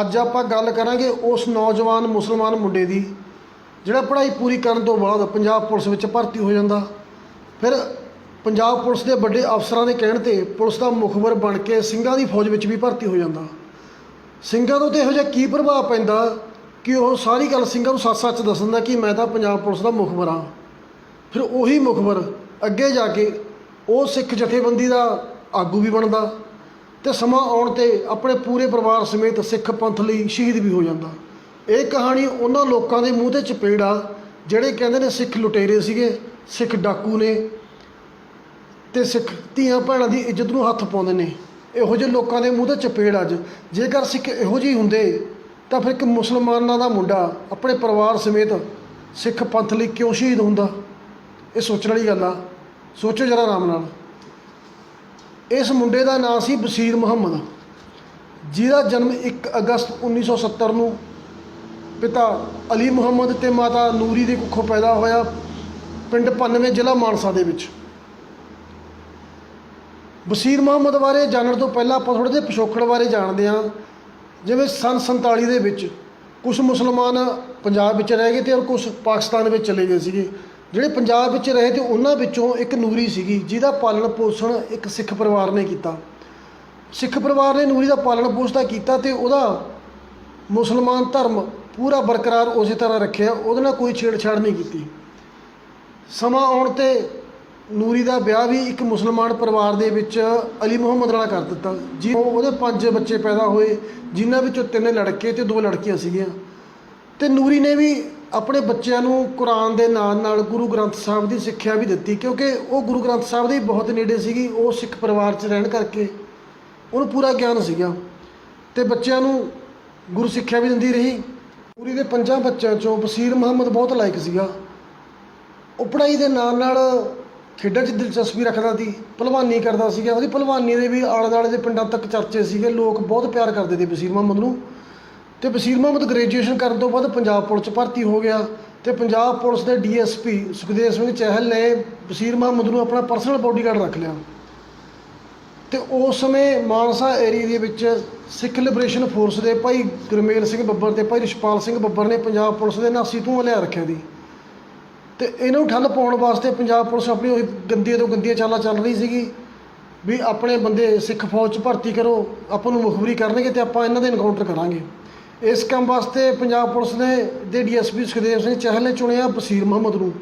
ਅੱਜ ਆਪਾਂ ਗੱਲ ਕਰਾਂਗੇ ਉਸ ਨੌਜਵਾਨ ਮੁਸਲਮਾਨ ਮੁੰਡੇ ਦੀ, ਜਿਹੜਾ ਪੜ੍ਹਾਈ ਪੂਰੀ ਕਰਨ ਤੋਂ ਬਾਅਦ ਪੰਜਾਬ ਪੁਲਿਸ ਵਿੱਚ ਭਰਤੀ ਹੋ ਜਾਂਦਾ। ਫਿਰ ਪੰਜਾਬ ਪੁਲਿਸ ਦੇ ਵੱਡੇ ਅਫਸਰਾਂ ਦੇ ਕਹਿਣ ਤੇ ਪੁਲਿਸ ਦਾ ਮੁਖਬਰ ਬਣ ਕੇ ਸਿੰਘਾਂ ਦੀ ਫੌਜ ਵਿੱਚ ਵੀ ਭਰਤੀ ਹੋ ਜਾਂਦਾ। ਸਿੰਘਾਂ ਤੋਂ ਤੇ ਇਹੋ ਜਿਹਾ ਕੀ ਪ੍ਰਭਾਵ ਪੈਂਦਾ ਕਿ ਉਹ ਸਾਰੀ ਗੱਲ ਸਿੰਘਾਂ ਨੂੰ ਸੱਚ-ਸੱਚ ਦੱਸ ਦਿੰਦਾ ਕਿ ਮੈਂ ਤਾਂ ਪੰਜਾਬ ਪੁਲਿਸ ਦਾ ਮੁਖਬਰ ਹਾਂ। ਫਿਰ ਉਹੀ ਮੁਖਬਰ ਅੱਗੇ ਜਾ ਕੇ ਉਹ ਸਿੱਖ ਜਥੇਬੰਦੀ ਦਾ ਆਗੂ ਵੀ ਬਣਦਾ। ਤੇ ਸਮਾਂ ਆਉਣ ਤੇ ਆਪਣੇ ਪੂਰੇ ਪਰਿਵਾਰ ਸਮੇਤ ਸਿੱਖ ਪੰਥ ਲਈ ਸ਼ਹੀਦ ਵੀ ਹੋ ਜਾਂਦਾ। ਇਹ ਕਹਾਣੀ ਉਹਨਾਂ ਲੋਕਾਂ ਦੇ ਮੂੰਹ ਤੇ ਚਪੇੜ ਆ ਜਿਹੜੇ ਕਹਿੰਦੇ ਨੇ ਸਿੱਖ ਲੁਟੇਰੇ ਸੀਗੇ, ਸਿੱਖ ਡਾਕੂ ਨੇ ਤੇ ਸਿੱਖ ਧੀਆਂ ਭੈਣਾਂ ਦੀ ਇੱਜ਼ਤ ਨੂੰ ਹੱਥ ਪਾਉਂਦੇ ਨੇ। ਇਹੋ ਜਿਹੇ ਲੋਕਾਂ ਦੇ ਮੂੰਹ ਤੇ ਚਪੇੜ ਅੱਜ। ਜੇਕਰ ਸਿੱਖ ਇਹੋ ਜਿਹੇ ਹੁੰਦੇ, ਤਾਂ ਫਿਰ ਇੱਕ ਮੁਸਲਮਾਨਾਂ ਦਾ ਮੁੰਡਾ ਆਪਣੇ ਪਰਿਵਾਰ ਸਮੇਤ ਸਿੱਖ ਪੰਥ ਲਈ ਕਿਉਂ ਸ਼ਹੀਦ ਹੁੰਦਾ? ਇਹ ਸੋਚਣ ਵਾਲੀ ਗੱਲ ਆ। ਸੋਚੋ ਜਰਾ ਆਰਾਮ ਨਾਲ। ਇਸ ਮੁੰਡੇ ਦਾ ਨਾਂ ਸੀ ਬਸ਼ੀਰ ਮੁਹੰਮਦ, ਜਿਹਦਾ ਜਨਮ 1 ਅਗਸਤ 1970 ਨੂੰ ਪਿਤਾ ਅਲੀ ਮੁਹੰਮਦ ਤੇ ਮਾਤਾ ਨੂਰੀ ਦੇ ਕੁੱਖੋਂ ਪੈਦਾ ਹੋਇਆ ਪਿੰਡ 95 ਜ਼ਿਲ੍ਹਾ ਮਾਨਸਾ ਦੇ ਵਿੱਚ। ਬਸ਼ੀਰ ਮੁਹੰਮਦ ਬਾਰੇ ਜਾਣਨ ਤੋਂ ਪਹਿਲਾਂ ਆਪਾਂ ਥੋੜ੍ਹੇ ਜਿਹੇ ਪਿਛੋਕੜ ਬਾਰੇ ਜਾਣਦੇ ਹਾਂ। ਜਿਵੇਂ ਸਨ 47 ਦੇ ਵਿੱਚ ਕੁਝ ਮੁਸਲਮਾਨ ਪੰਜਾਬ ਵਿੱਚ ਰਹਿ ਗਏ ਤੇ ਔਰ ਕੁਝ ਪਾਕਿਸਤਾਨ ਵਿੱਚ ਚਲੇ ਗਏ ਸੀਗੇ। ਜਿਹੜੇ ਪੰਜਾਬ ਵਿੱਚ ਰਹੇ ਤੇ ਉਹਨਾਂ ਵਿੱਚੋਂ ਇੱਕ ਨੂਰੀ ਸੀਗੀ, ਜਿਹਦਾ ਪਾਲਣ ਪੋਸ਼ਣ ਇੱਕ ਸਿੱਖ ਪਰਿਵਾਰ ਨੇ ਕੀਤਾ। ਸਿੱਖ ਪਰਿਵਾਰ ਨੇ ਨੂਰੀ ਦਾ ਪਾਲਣ ਪੋਸ਼ਣ ਤਾਂ ਕੀਤਾ ਤੇ ਉਹਦਾ ਮੁਸਲਮਾਨ ਧਰਮ ਪੂਰਾ ਬਰਕਰਾਰ ਉਸੇ ਤਰ੍ਹਾਂ ਰੱਖਿਆ, ਉਹਦੇ ਨਾਲ ਕੋਈ ਛੇੜਛਾੜ ਨਹੀਂ ਕੀਤੀ। ਸਮਾਂ ਆਉਣ ਤੇ ਨੂਰੀ ਦਾ ਵਿਆਹ ਵੀ ਇੱਕ ਮੁਸਲਮਾਨ ਪਰਿਵਾਰ ਦੇ ਵਿੱਚ ਅਲੀ ਮੁਹੰਮਦ ਨਾਲ ਕਰ ਦਿੱਤਾ। ਜੀ ਉਹਦੇ ਪੰਜ ਬੱਚੇ ਪੈਦਾ ਹੋਏ, ਜਿਨ੍ਹਾਂ ਵਿੱਚੋਂ ਤਿੰਨ ਲੜਕੇ ਤੇ ਦੋ ਲੜਕੀਆਂ ਸੀਗੀਆਂ। ਤੇ ਨੂਰੀ ਨੇ ਵੀ ਆਪਣੇ ਬੱਚਿਆਂ ਨੂੰ ਕੁਰਾਨ ਦੇ ਨਾਲ ਨਾਲ ਗੁਰੂ ਗ੍ਰੰਥ ਸਾਹਿਬ ਦੀ ਸਿੱਖਿਆ ਵੀ ਦਿੱਤੀ, ਕਿਉਂਕਿ ਉਹ ਗੁਰੂ ਗ੍ਰੰਥ ਸਾਹਿਬ ਦੇ ਬਹੁਤ ਨੇੜੇ ਸੀਗੀ, ਉਹ ਸਿੱਖ ਪਰਿਵਾਰ 'ਚ ਰਹਿਣ ਕਰਕੇ ਉਹਨੂੰ ਪੂਰਾ ਗਿਆਨ ਸੀਗਾ। ਤੇ ਬੱਚਿਆਂ ਨੂੰ ਗੁਰੂ ਸਿੱਖਿਆ ਵੀ ਦਿੰਦੀ ਰਹੀ। ਪੂਰੀ ਦੇ ਪੰਜਾਂ ਬੱਚਿਆਂ 'ਚੋਂ ਬਸੀਰ ਮੁਹੰਮਦ ਬਹੁਤ ਲਾਇਕ ਸੀਗਾ। ਉਹ ਪੜ੍ਹਾਈ ਦੇ ਨਾਲ ਨਾਲ ਖੇਡਾਂ 'ਚ ਦਿਲਚਸਪੀ ਰੱਖਦਾ ਸੀ, ਭਲਵਾਨੀ ਕਰਦਾ ਸੀਗਾ। ਉਹਦੀ ਭਲਵਾਨੀ ਦੇ ਵੀ ਆਲੇ ਦੁਆਲੇ ਦੇ ਪਿੰਡਾਂ ਤੱਕ ਚਰਚੇ ਸੀਗੇ। ਲੋਕ ਬਹੁਤ ਪਿਆਰ ਕਰਦੇ ਸੀ ਬਸੀਰ ਮੁਹੰਮਦ ਨੂੰ। ਤੇ ਬਸੀਰ ਮੁਹੰਮਦ ਗ੍ਰੈਜੂਏਸ਼ਨ ਕਰਨ ਤੋਂ ਬਾਅਦ ਪੰਜਾਬ ਪੁਲਿਸ 'ਚ ਭਰਤੀ ਹੋ ਗਿਆ ਤੇ ਪੰਜਾਬ ਪੁਲਿਸ ਦੇ ਡੀਐਸਪੀ ਸੁਖਦੇਵ ਸਿੰਘ ਚਹਿਲ ਨੇ ਬਸੀਰ ਮੁਹੰਮਦ ਨੂੰ ਆਪਣਾ ਪਰਸਨਲ ਬੋਡੀਗਾਰਡ ਰੱਖ ਲਿਆ। ਤੇ ਉਸ ਸਮੇਂ ਮਾਨਸਾ ਏਰੀਆ ਦੇ ਵਿੱਚ ਸਿੱਖ ਲਿਬਰੇਸ਼ਨ ਫੋਰਸ ਦੇ ਭਾਈ ਗੁਰਮੇਲ ਸਿੰਘ ਬੱਬਰ ਤੇ ਭਾਈ ਰਿਸ਼ਪਾਲ ਸਿੰਘ ਬੱਬਰ ਨੇ ਪੰਜਾਬ ਪੁਲਿਸ ਦੇ ਨਾਸੀ ਤੋਂ ਲਿਆ ਰੱਖਿਆ ਦੀ ਤੇ ਇਹਨੂੰ ਠੱਲ ਪਾਉਣ ਵਾਸਤੇ ਪੰਜਾਬ ਪੁਲਿਸ ਆਪਣੀ ਉਹੀ ਗੰਦੀਆਂ ਤੋਂ ਗੰਦੀਆਂ ਚਾਲਾਂ ਚੱਲ ਰਹੀ ਸੀਗੀ ਵੀ ਆਪਣੇ ਬੰਦੇ ਸਿੱਖ ਫੌਜ 'ਚ ਭਰਤੀ ਕਰੋ, ਆਪਾਂ ਨੂੰ ਮੁਖਬਰੀ ਕਰਨਗੇ ਤੇ ਆਪਾਂ ਇਹਨਾਂ ਦੇ ਐਨਕਾਊਂਟਰ ਕਰਾਂਗੇ। ਇਸ ਕੰਮ ਵਾਸਤੇ ਪੰਜਾਬ ਪੁਲਿਸ ਨੇ ਦੇ ਡੀਐਸਪੀ ਸੁਖਦੇਵ ਸਿੰਘ ਚਹਿਲ ਨੇ ਚੁਣਿਆ ਬਸੀਰ ਮੁਹੰਮਦ ਨੂੰ।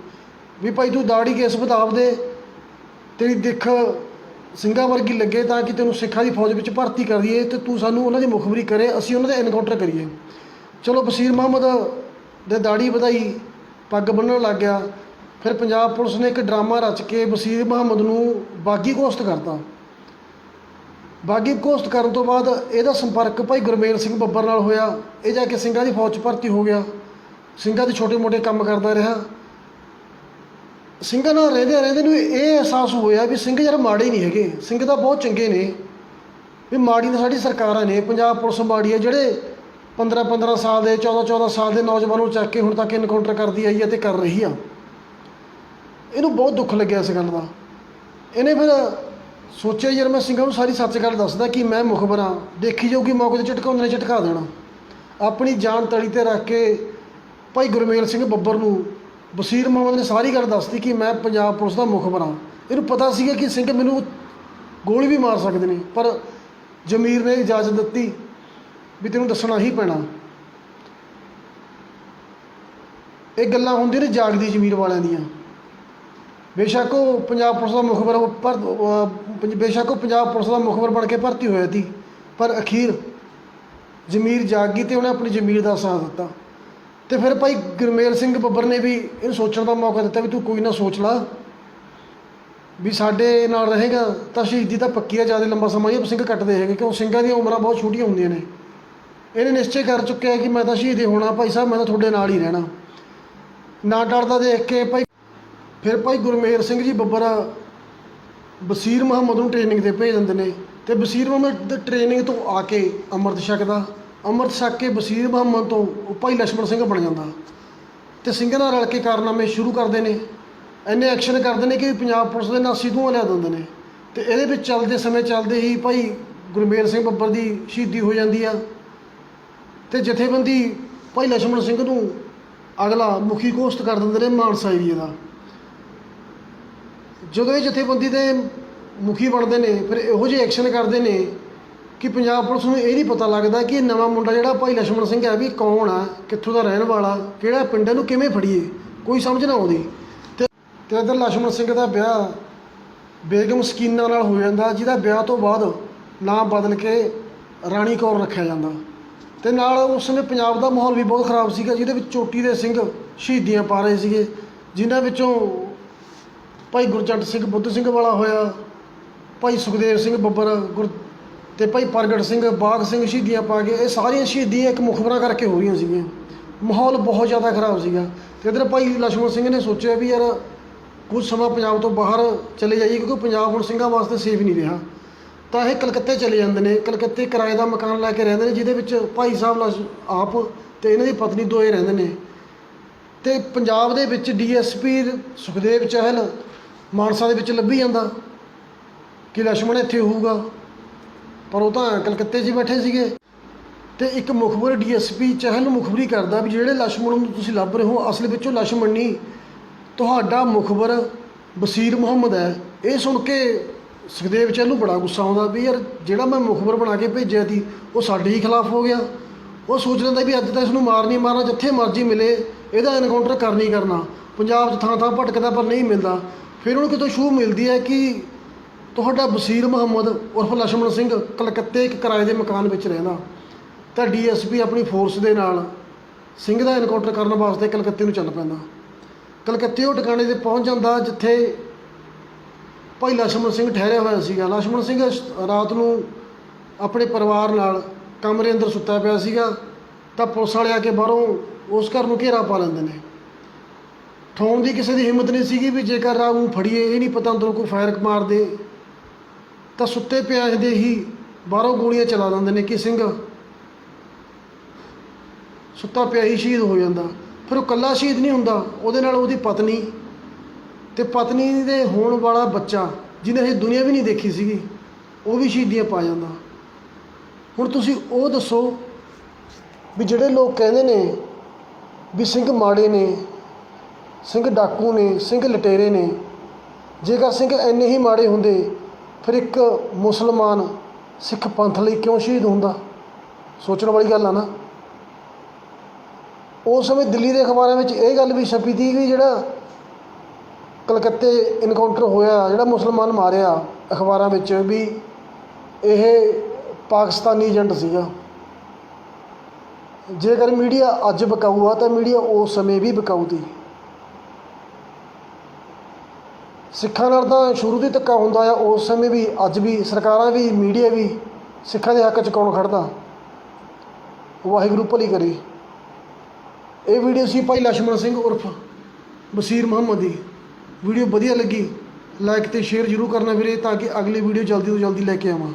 ਵੀ ਭਾਈ ਤੂੰ ਦਾੜੀ ਕੇਸ ਬਤਾਵ ਦੇ, ਤੇਰੀ ਦਿੱਖ ਸਿੰਘਾਂ ਵਰਗੀ ਲੱਗੇ ਤਾਂ ਕਿ ਤੈਨੂੰ ਸਿੱਖਾਂ ਦੀ ਫੌਜ ਵਿੱਚ ਭਰਤੀ ਕਰ ਦਈਏ ਤੇ ਤੂੰ ਸਾਨੂੰ ਉਹਨਾਂ ਦੀ ਮੁਖਬਰੀ ਕਰੇ, ਅਸੀਂ ਉਹਨਾਂ ਦੇ ਐਨਕਾਊਂਟਰ ਕਰੀਏ। ਚਲੋ ਬਸੀਰ ਮੁਹੰਮਦ ਦੇ ਦਾੜੀ ਵਧਾਈ ਪੱਗ ਬੰਨਣ ਲੱਗ ਗਿਆ। ਫਿਰ ਪੰਜਾਬ ਪੁਲਿਸ ਨੇ ਇੱਕ ਡਰਾਮਾ ਰਚ ਕੇ ਬਸੀਰ ਮੁਹੰਮਦ ਨੂੰ ਬਾਗੀ ਕੋਸਟ ਕਰਤਾ। ਬਾਗੀ ਕੋਸਟ ਕਰਨ ਤੋਂ ਬਾਅਦ ਇਹਦਾ ਸੰਪਰਕ ਭਾਈ ਗੁਰਮੇਲ ਸਿੰਘ ਬੱਬਰ ਨਾਲ ਹੋਇਆ। ਇਹ ਜਾ ਕੇ ਸਿੰਘਾਂ ਦੀ ਫੌਜ 'ਚ ਭਰਤੀ ਹੋ ਗਿਆ। ਸਿੰਘਾਂ ਦੇ ਛੋਟੇ-ਮੋਟੇ ਕੰਮ ਕਰਦਾ ਰਿਹਾ। ਸਿੰਘਾਂ ਨਾਲ ਰਹਿੰਦੇ ਰਹਿੰਦੇ ਨੂੰ ਇਹ ਅਹਿਸਾਸ ਹੋਇਆ ਵੀ ਸਿੰਘ ਯਾਰ ਮਾੜੇ ਨਹੀਂ ਹੈਗੇ। ਸਿੰਘ ਤਾਂ ਬਹੁਤ ਚੰਗੇ ਨੇ। ਵੀ ਮਾੜੀ ਤਾਂ ਸਾਡੀ ਸਰਕਾਰਾਂ ਨੇ। ਪੰਜਾਬ ਪੁਲਿਸ ਮਾੜੀ ਹੈ ਜਿਹੜੇ 15 15 ਸਾਲ ਦੇ 14 14 ਸਾਲ ਦੇ ਨੌਜਵਾਨ ਨੂੰ ਚੱਕ ਕੇ ਹੁਣ ਤੱਕ ਇਨਕਾਊਂਟਰ ਕਰਦੀ ਆਈ ਹੈ ਤੇ ਕਰ ਰਹੀ ਆ। ਇਹਨੂੰ ਬਹੁਤ ਦੁੱਖ ਲੱਗਿਆ ਇਸ ਗੱਲ ਦਾ। ਇਹਨੇ ਫਿਰ ਸੋਚਿਆ ਯਾਰ ਮੈਂ ਸਿੰਘਾਂ ਨੂੰ ਸਾਰੀ ਸੱਚ ਗੱਲ ਦੱਸਦਾ ਕਿ ਮੈਂ ਮੁਖਬਰ ਹਾਂ ਦੇਖੀ ਜਾਊਗੀ, ਮੌਕੇ ਤੇ ਝਟਕਾਉਂਦੇ ਨੇ ਝਟਕਾ ਦੇਣਾ। ਆਪਣੀ ਜਾਨ ਤਲੀ ਤੇ ਰੱਖ ਕੇ ਭਾਈ ਗੁਰਮੇਲ ਸਿੰਘ ਬੱਬਰ ਨੂੰ ਬਸੀਰ ਮੁਹੰਮਦ ਨੇ ਸਾਰੀ ਗੱਲ ਦੱਸਤੀ ਕਿ ਮੈਂ ਪੰਜਾਬ ਪੁਲਿਸ ਦਾ ਮੁਖਬਰ ਹਾਂ ਇਹਨੂੰ ਪਤਾ ਸੀਗਾ ਕਿ ਸਿੰਘ ਮੈਨੂੰ ਗੋਲੀ ਵੀ ਮਾਰ ਸਕਦੇ ਨੇ, ਪਰ ਜਮੀਰ ਨੇ ਇਜਾਜ਼ਤ ਦਿੱਤੀ ਵੀ ਤੈਨੂੰ ਦੱਸਣਾ ਹੀ ਪੈਣਾ। ਇਹ ਗੱਲਾਂ ਹੁੰਦੀਆਂ ਨੇ ਜਾਗਦੀ ਜ਼ਮੀਰ ਵਾਲਿਆਂ ਦੀਆਂ। ਬੇਸ਼ੱਕ ਉਹ ਪੰਜਾਬ ਪੁਲਿਸ ਦਾ ਮੁਖਬਰ ਪਰ ਪੰਜ- ਬੇਸ਼ੱਕ ਉਹ ਪੰਜਾਬ ਪੁਲਿਸ ਦਾ ਮੁਖਬਰ ਬਣ ਕੇ ਭਰਤੀ ਹੋਇਆ ਸੀ। ਪਰ ਅਖੀਰ ਜ਼ਮੀਰ ਜਾਗ ਗਈ ਤੇ ਉਹਨੇ ਆਪਣੀ ਜ਼ਮੀਰ ਦਾ ਸਾਥ ਦਿੱਤਾ। ਤੇ ਫਿਰ ਭਾਈ ਗੁਰਮੇਲ ਸਿੰਘ ਬੱਬਰ ਨੇ ਵੀ ਇਹਨੂੰ ਸੋਚਣ ਦਾ ਮੌਕਾ ਦਿੱਤਾ ਵੀ ਤੂੰ ਕੋਈ ਨਾ ਸੋਚ ਲਾ। ਵੀ ਸਾਡੇ ਨਾਲ ਰਹੇਗਾ ਤਾਂ ਸ਼ਹੀਦੀ ਤਾਂ ਪੱਕੀ ਆ, ਜ਼ਿਆਦਾ ਲੰਬਾ ਸਮਾਂ ਇਹ ਸਿੰਘ ਕੱਟਦੇ ਹੈਗੇ, ਕਿਉਂ ਸਿੰਘਾਂ ਦੀਆਂ ਉਮਰਾਂ ਬਹੁਤ ਛੋਟੀਆਂ ਹੁੰਦੀਆਂ ਨੇ। ਇਹਨੇ ਨਿਸ਼ਚੈ ਕਰ ਚੁੱਕਿਆ ਕਿ ਮੈਂ ਤਾਂ ਸ਼ਹੀਦ ਹੀ ਹੋਣਾ, ਭਾਈ ਸਾਹਿਬ ਮੈਂ ਤਾਂ ਤੁਹਾਡੇ ਨਾਲ ਹੀ ਰਹਿਣਾ। ਨਾ ਡਰਦਾ ਦੇਖ ਕੇ ਭਾਈ ਫਿਰ ਭਾਈ ਗੁਰਮੇਰ ਸਿੰਘ ਜੀ ਬੱਬਰ ਬਸੀਰ ਮੁਹੰਮਦ ਨੂੰ ਟ੍ਰੇਨਿੰਗ ਤੇ ਭੇਜ ਦਿੰਦੇ ਨੇ ਤੇ ਬਸੀਰ ਮੁਹੰਮਦ ਟ੍ਰੇਨਿੰਗ ਤੋਂ ਆ ਕੇ ਅੰਮ੍ਰਿਤ ਛਕਦਾ ਅੰਮ੍ਰਿਤ ਛਕ ਕੇ ਬਸੀਰ ਮੁਹੰਮਦ ਤੋਂ ਉਹ ਭਾਈ ਲਛਮਣ ਸਿੰਘ ਬਣ ਜਾਂਦਾ। ਤੇ ਸਿੰਘਾਂ ਨਾਲ ਰਲ ਕੇ ਕਾਰਨਾਮੇ ਸ਼ੁਰੂ ਕਰਦੇ ਨੇ, ਇੰਨੇ ਐਕਸ਼ਨ ਕਰਦੇ ਨੇ ਕਿ ਪੰਜਾਬ ਪੁਲਿਸ ਦੇ ਨਾਲ ਤੋਂ ਲਿਆ ਦਿੰਦੇ ਨੇ। ਤੇ ਇਹਦੇ ਵਿੱਚ ਚੱਲਦੇ ਸਮੇਂ ਚੱਲਦੇ ਹੀ ਭਾਈ ਗੁਰਮੇਲ ਸਿੰਘ ਬੱਬਰ ਦੀ ਸ਼ਹੀਦੀ ਹੋ ਜਾਂਦੀ ਆ। ਤੇ ਜਥੇਬੰਦੀ ਭਾਈ ਲਛਮਣ ਸਿੰਘ ਨੂੰ ਅਗਲਾ ਮੁਖੀ ਘੋਸ਼ਿਤ ਕਰ ਦਿੰਦੇ ਨੇ ਮਾਨਸਾ ਏਰੀਏ ਦਾ। ਜਦੋਂ ਇਹ ਜਥੇਬੰਦੀ ਦੇ ਮੁਖੀ ਬਣਦੇ ਨੇ, ਫਿਰ ਇਹੋ ਜਿਹੇ ਐਕਸ਼ਨ ਕਰਦੇ ਨੇ ਕਿ ਪੰਜਾਬ ਪੁਲਿਸ ਨੂੰ ਇਹ ਨਹੀਂ ਪਤਾ ਲੱਗਦਾ ਕਿ ਇਹ ਨਵਾਂ ਮੁੰਡਾ ਜਿਹੜਾ ਭਾਈ ਲਛਮਣ ਸਿੰਘ ਹੈ ਵੀ ਕੌਣ ਆ, ਕਿੱਥੋਂ ਦਾ ਰਹਿਣ ਵਾਲਾ, ਕਿਹੜਾ ਪਿੰਡ ਇਹਨੂੰ ਕਿਵੇਂ ਫੜੀਏ? ਕੋਈ ਸਮਝ ਨਾ ਆਉਂਦੀ। ਤੇ ਤੇ ਇੱਧਰ ਲਛਮਣ ਸਿੰਘ ਦਾ ਵਿਆਹ ਬੇਗਮ ਸਕੀਨਾ ਨਾਲ ਹੋ ਜਾਂਦਾ, ਜਿਹਦਾ ਵਿਆਹ ਤੋਂ ਬਾਅਦ ਨਾਮ ਬਦਲ ਕੇ ਰਾਣੀ ਕੌਰ ਰੱਖਿਆ ਜਾਂਦਾ। ਤੇ ਨਾਲ ਉਸ ਸਮੇਂ ਪੰਜਾਬ ਦਾ ਮਾਹੌਲ ਵੀ ਬਹੁਤ ਖਰਾਬ ਸੀਗਾ, ਜਿਹਦੇ ਵਿੱਚ ਚੋਟੀ ਦੇ ਸਿੰਘ ਸ਼ਹੀਦੀਆਂ ਪਾ ਰਹੇ ਸੀਗੇ, ਜਿਨ੍ਹਾਂ ਵਿੱਚੋਂ ਭਾਈ ਗੁਰਜੰਟ ਸਿੰਘ, ਬੁੱਧ ਸਿੰਘ ਵਾਲਾ ਹੋਇਆ, ਭਾਈ ਸੁਖਦੇਵ ਸਿੰਘ ਬੱਬਰ, ਗੁਰ ਤੇ ਭਾਈ ਪ੍ਰਗਟ ਸਿੰਘ, ਬਾਗ ਸਿੰਘ ਸ਼ਹੀਦੀਆਂ ਪਾ ਕੇ, ਇਹ ਸਾਰੀਆਂ ਸ਼ਹੀਦੀਆਂ ਇੱਕ ਮੁਖਬਰਾਂ ਕਰਕੇ ਹੋ ਰਹੀਆਂ ਸੀਗੀਆਂ। ਮਾਹੌਲ ਬਹੁਤ ਜ਼ਿਆਦਾ ਖਰਾਬ ਸੀਗਾ। ਤੇ ਇਧਰ ਭਾਈ ਲਛਮਣ ਸਿੰਘ ਨੇ ਸੋਚਿਆ ਵੀ ਯਾਰ, ਕੁਝ ਸਮਾਂ ਪੰਜਾਬ ਤੋਂ ਬਾਹਰ ਚਲੇ ਜਾਈਏ, ਕਿਉਂਕਿ ਪੰਜਾਬ ਹੁਣ ਸਿੰਘਾਂ ਵਾਸਤੇ ਸੇਫ ਨਹੀਂ ਰਿਹਾ। ਤਾਂ ਇਹ ਕਲਕੱਤੇ ਚਲੇ ਜਾਂਦੇ ਨੇ। ਕਲਕੱਤੇ ਕਿਰਾਏ ਦਾ ਮਕਾਨ ਲੈ ਕੇ ਰਹਿੰਦੇ ਨੇ, ਜਿਹਦੇ ਵਿੱਚ ਭਾਈ ਸਾਹਿਬ ਲਛ- ਆਪ ਤੇ ਇਹਨਾਂ ਦੀ ਪਤਨੀ ਦੋਏ ਰਹਿੰਦੇ ਨੇ। ਤੇ ਪੰਜਾਬ ਦੇ ਵਿੱਚ ਡੀਐਸਪੀ ਸੁਖਦੇਵ ਚਹਿਲ ਮਾਨਸਾ ਦੇ ਵਿੱਚ ਲੱਭੀ ਜਾਂਦਾ। ਕਿ ਲਛਮਣ ਇੱਥੇ ਹੋਊਗਾ। ਪਰ ਉਹ ਤਾਂ ਕਲਕੱਤੇ 'ਚ ਬੈਠੇ ਸੀਗੇ। ਤੇ ਇੱਕ ਮੁਖਬਰ ਡੀਐਸਪੀ ਚਹਿਲ ਨੂੰ ਮੁਖਬਰੀ ਕਰਦਾ ਵੀ ਜਿਹੜੇ ਲਛਮਣ ਨੂੰ ਤੁਸੀਂ ਲੱਭ ਰਹੇ ਹੋ, ਅਸਲ ਵਿੱਚ ਉਹ ਲਛਮਣ ਨਹੀਂ। ਤੁਹਾਡਾ ਮੁਖਬਰ ਬਸੀਰ ਮੁਹੰਮਦ ਹੈ। ਇਹ ਸੁਣ ਕੇ ਸੁਖਦੇਵ ਚਹਿਲ ਨੂੰ ਬੜਾ ਗੁੱਸਾ ਆਉਂਦਾ ਵੀ ਯਾਰ ਜਿਹੜਾ ਮੈਂ ਮੁਖਬਰ ਬਣਾ ਕੇ ਭੇਜਿਆ ਸੀ, ਉਹ ਸਾਡੇ ਹੀ ਖਿਲਾਫ ਹੋ ਗਿਆ। ਉਹ ਸੋਚ ਲੈਂਦਾ ਵੀ ਅੱਜ ਤਾਂ ਇਸ ਨੂੰ ਮਾਰ ਨਹੀਂ ਮਾਰਨਾ, ਜਿੱਥੇ ਮਰਜ਼ੀ ਮਿਲੇ, ਇਹਦਾ ਐਨਕਾਊਂਟਰ ਕਰਨੀ ਕਰਨਾ। ਪੰਜਾਬ 'ਚ ਥਾਂ ਥਾਂ ਭਟਕਦਾ ਪਰ ਨਹੀਂ ਮਿਲਦਾ। ਫਿਰ ਉਹਨੂੰ ਕਿਤੋਂ ਸ਼ੂ ਮਿਲਦੀ ਹੈ ਕਿ ਤੁਹਾਡਾ ਬਸੀਰ ਮੁਹੰਮਦ ਉਰਫ ਲਛਮਣ ਸਿੰਘ ਕਲਕੱਤੇ ਇੱਕ ਕਿਰਾਏ ਦੇ ਮਕਾਨ ਵਿੱਚ ਰਹਿੰਦਾ। ਤਾਂ ਡੀਐਸਪੀ ਆਪਣੀ ਫੋਰਸ ਦੇ ਨਾਲ ਸਿੰਘ ਦਾ ਐਨਕਾਊਂਟਰ ਕਰਨ ਵਾਸਤੇ ਕਲਕੱਤੇ ਨੂੰ ਚੱਲ ਪੈਂਦਾ। ਕਲਕੱਤੇ ਉਹ ਟਿਕਾਣੇ ਤੇ ਪਹੁੰਚ ਜਾਂਦਾ ਜਿੱਥੇ ਭਾਈ ਲਛਮਣ ਸਿੰਘ ਠਹਿਰਿਆ ਹੋਇਆ ਸੀਗਾ। ਲਛਮਣ ਸਿੰਘ ਰਾਤ ਨੂੰ ਆਪਣੇ ਪਰਿਵਾਰ ਨਾਲ ਕਮਰੇ ਅੰਦਰ ਸੁੱਤਾ ਪਿਆ ਸੀਗਾ। ਤਾਂ ਪੁਲਿਸ ਵਾਲੇ ਆ ਕੇ ਬਾਹਰੋਂ ਉਸ ਘਰ ਨੂੰ ਘੇਰਾ ਪਾ ਲੈਂਦੇ ਨੇ। ਠਾਉਣ ਦੀ ਕਿਸੇ ਦੀ ਹਿੰਮਤ ਨਹੀਂ ਸੀਗੀ ਵੀ ਜੇਕਰ ਰਾਤ ਨੂੰ ਫੜੀਏ, ਇਹ ਨਹੀਂ ਪਤਾ ਅੰਦਰੋਂ ਕੋਈ ਫਾਇਰ ਮਾਰ ਦੇ। ਤਾਂ ਸੁੱਤੇ ਪਿਆ ਦੇ ਹੀ ਬਾਹਰੋਂ ਗੋਲੀਆਂ ਚਲਾ ਦਿੰਦੇ ਨੇ, ਕਿ ਸਿੰਘ? ਸੁੱਤਾ ਪਿਆ ਹੀ ਸ਼ਹੀਦ ਹੋ ਜਾਂਦਾ। ਫਿਰ ਉਹ ਇਕੱਲਾ ਸ਼ਹੀਦ ਨਹੀਂ ਹੁੰਦਾ, ਉਹਦੇ ਨਾਲ ਉਹਦੀ ਪਤਨੀ। ਤੇ ਪਤਨੀ ਦੇ ਹੋਣ ਵਾਲਾ ਬੱਚਾ, ਜਿਹਨੇ ਇਹ ਦੁਨੀਆ ਵੀ ਨਹੀਂ ਦੇਖੀ ਸੀਗੀ, ਉਹ ਵੀ ਸ਼ਹੀਦੀਆਂ ਪਾ ਜਾਂਦਾ। ਹੁਣ ਤੁਸੀਂ ਉਹ ਦੱਸੋ ਵੀ ਜਿਹੜੇ ਲੋਕ ਕਹਿੰਦੇ ਨੇ ਵੀ ਸਿੰਘ ਮਾੜੇ ਨੇ ਸਿੰਘ ਡਾਕੂ ਨੇ, ਸਿੰਘ ਲਟੇਰੇ ਨੇ। ਜੇਕਰ ਸਿੰਘ ਇੰਨੇ ਹੀ ਮਾੜੇ ਹੁੰਦੇ, ਫਿਰ ਇੱਕ ਮੁਸਲਮਾਨ ਸਿੱਖ ਪੰਥ ਲਈ ਕਿਉਂ ਸ਼ਹੀਦ ਹੁੰਦਾ? ਸੋਚਣ ਵਾਲੀ ਗੱਲ ਆ ਨਾ। ਉਸ ਸਮੇਂ ਦਿੱਲੀ ਦੇ ਅਖਬਾਰਾਂ ਵਿੱਚ ਇਹ ਗੱਲ ਵੀ ਛਪੀ ਤੀ ਕਿ ਜਿਹੜਾ ਕਲਕੱਤੇ ਇਨਕਾਊਂਟਰ ਹੋਇਆ, ਜਿਹੜਾ ਮੁਸਲਮਾਨ ਮਾਰਿਆ ਅਖਬਾਰਾਂ ਵਿੱਚ ਵੀ ਇਹ ਪਾਕਿਸਤਾਨੀ ਏਜੰਟ ਸੀਗਾ। ਜੇਕਰ ਮੀਡੀਆ ਅੱਜ ਬਕਾਊ ਆ, ਤਾਂ ਮੀਡੀਆ ਉਸ ਸਮੇਂ ਵੀ ਬਕਾਊ ਸੀ। ਸਿੱਖਾਂ ਨਾਲ ਤਾਂ ਸ਼ੁਰੂ ਤੋਂ ਹੀ ਧੱਕਾ ਹੁੰਦਾ ਆ, ਉਸ ਸਮੇਂ ਵੀ, ਅੱਜ ਵੀ, ਸਰਕਾਰਾਂ ਵੀ, ਮੀਡੀਆ ਵੀ ਸਿੱਖਾਂ ਦੇ ਹੱਕ 'ਚ ਕੌਣ ਖੜਦਾ? ਵਾਹਿਗੁਰੂ ਭਲੀ ਕਰੇ। ਇਹ ਵੀਡੀਓ ਸੀ ਭਾਈ ਲਛਮਣ ਸਿੰਘ ਉਰਫ ਬਸੀਰ ਮੁਹੰਮਦ ਦੀ। ਵੀਡੀਓ ਵਧੀਆ ਲੱਗੀ ਲਾਈਕ ਤੇ ਸ਼ੇਅਰ ਜ਼ਰੂਰ ਕਰਨਾ ਵੀਰੇ, ਤਾਂ ਕਿ ਅਗਲੀ ਵੀਡੀਓ ਜਲਦੀ ਤੋਂ ਜਲਦੀ ਲੈ ਕੇ ਆਵਾਂ।